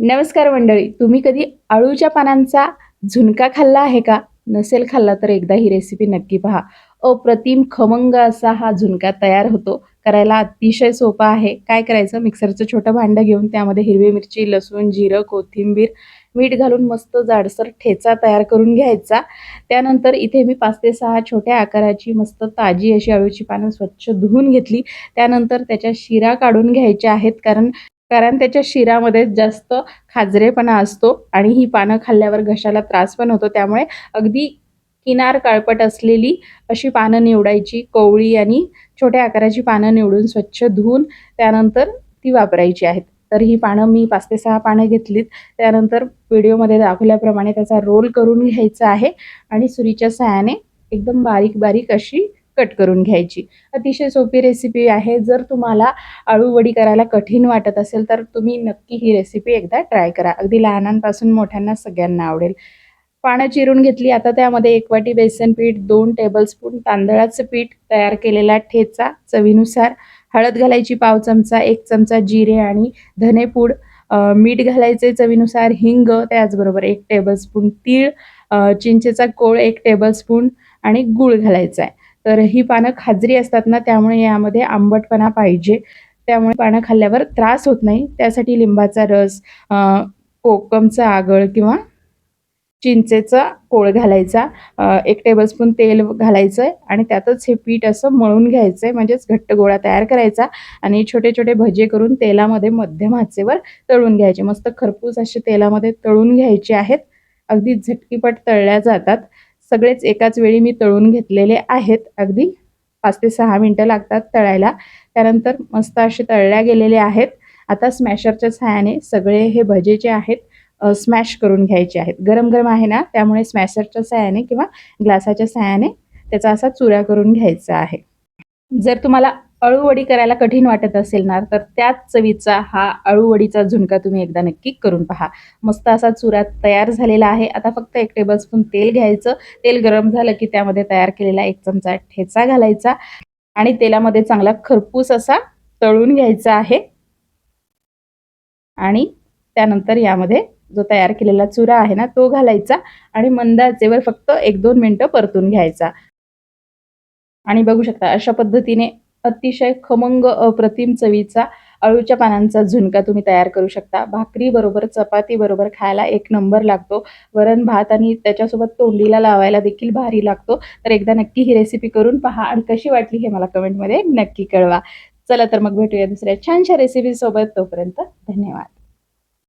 नमस्कार मंडळी तुम्ही कधी अळूच्या पानांचा झुणका खाल्ला आहे का? नसेल खाल्ला तर एकदा ही रेसिपी नक्की पहा. अप्रतिम खमंग असा हा झुणका तयार होतो. करायला अतिशय सोपा आहे. काय करायचं? मिक्सरचं छोटं भांडं घेऊन त्यामध्ये हिरवी मिरची लसूण जिरं कोथिंबीर मीठ घालून मस्त जाडसर ठेचा तयार करून घ्यायचा. त्यानंतर इथे मी पाच ते सहा छोट्या आकाराची मस्त ताजी अशी अळूची पानं स्वच्छ धुवून घेतली. त्यानंतर त्याच्या शिरा काढून घ्यायच्या आहेत. कारण कारण त्याच्या शिरामध्ये जास्त खाजरेपणा असतो आणि ही पानं खाल्ल्यावर घशाला त्रास पण होतो. त्यामुळे अगदी किनार काळपट असलेली अशी पानं निवडायची कोवळी आणि छोट्या आकाराची पानं निवडून स्वच्छ धुवून त्यानंतर ती वापरायची आहेत. तर ही पानं मी पाच ते सहा पानं घेतलीत. त्यानंतर व्हिडिओमध्ये दाखवल्याप्रमाणे त्याचा रोल करून घ्यायचा आहे आणि सुरीच्या सहाय्याने एकदम बारीक बारीक अशी कट करून घ्यायची. अतिशय सोपी रेसिपी आहे. जर तुम्हाला आळूवडी करायला कठीण वाटत असेल तर तुम्ही नक्की ही रेसिपी एकदा ट्राय करा. अगदी लहानांपासून मोठ्यांना सगळ्यांना आवडेल. पानं चिरून घेतली. आता त्यामध्ये एक वाटी बेसन पीठ दोन टेबलस्पून तांदळाचं पीठ तयार केलेला ठेचा चवीनुसार हळद घालायची पाव चमचा एक चमचा जिरे आणि धनेपूड मीठ घालायचे चवीनुसार हिंग त्याचबरोबर एक टेबलस्पून तीळ चिंचेचा कोळ एक टेबलस्पून आणि गूळ घालायचा आहे. तर ही पानं खाजरी असतात ना त्यामुळे यामध्ये आंबटपणा पाहिजे. त्यामुळे पानं खाल्ल्यावर त्रास होत नाही. त्यासाठी लिंबाचा रस कोकमचा आगळ किंवा चिंचेचा कोळ घालायचा. एक टेबलस्पून तेल घालायचं आहे आणि त्यातच हे पीठ असं मळून घ्यायचं आहे म्हणजेच घट्ट गोळा तयार करायचा आणि छोटे छोटे भजे करून तेलामध्ये मध्यम आचेवर तळून घ्यायचे. मस्त खरपूस असे तेलामध्ये तळून घ्यायचे आहेत. अगदी झटकीपट तळल्या जातात. सगळेच एकाच वेळी मी तळून घेतलेले आहेत. अगदी पाच ते सहा मिनटं लागतात तळायला. त्यानंतर मस्त असे तळल्या गेलेले आहेत. आता स्मॅशरच्या सहाय्याने सगळे हे भजे जे आहेत स्मॅश करून घ्यायचे आहेत. गरम गरम आहे ना त्यामुळे स्मॅशरच्या सहाय्याने किंवा ग्लासाच्या सहाय्याने त्याचा असा चुरा करून घ्यायचा आहे. जर तुम्हाला अळूवडी करायला कठीण वाटत असेल ना तर त्याच चवीचा हा अळूवडीचा झुणका तुम्ही एकदा नक्की करून पहा. मस्त असा चुरा तयार झालेला आहे. आता फक्त एक टेबलस्पून तेल घ्यायचं. तेल गरम झालं की त्यामध्ये तयार केलेला एक चमचा ठेचा घालायचा आणि तेलामध्ये चांगला खरपूस असा तळून घ्यायचा आहे. आणि त्यानंतर यामध्ये जो तयार केलेला चुरा आहे ना तो घालायचा आणि मंद आचेवर फक्त एक दोन मिनटं परतून घ्यायचा. आणि बघू शकता अशा पद्धतीने अतिशय खमंग अप्रतिम चवीचा अळूच्या पानांचा झुणका तुम्ही तयार करू शकता. भाकरी बरोबर चपाती बरोबर खायला एक नंबर लागतो. वरण भात आणि त्याच्यासोबत तोंडीला लावायला देखील भारी लागतो. तर एकदा नक्की ही रेसिपी करून पहा आणि कशी वाटली हे मला कमेंटमध्ये नक्की कळवा. चला तर मग भेटूया दुसऱ्या छानशा रेसिपीसोबत तोपर्यंत धन्यवाद.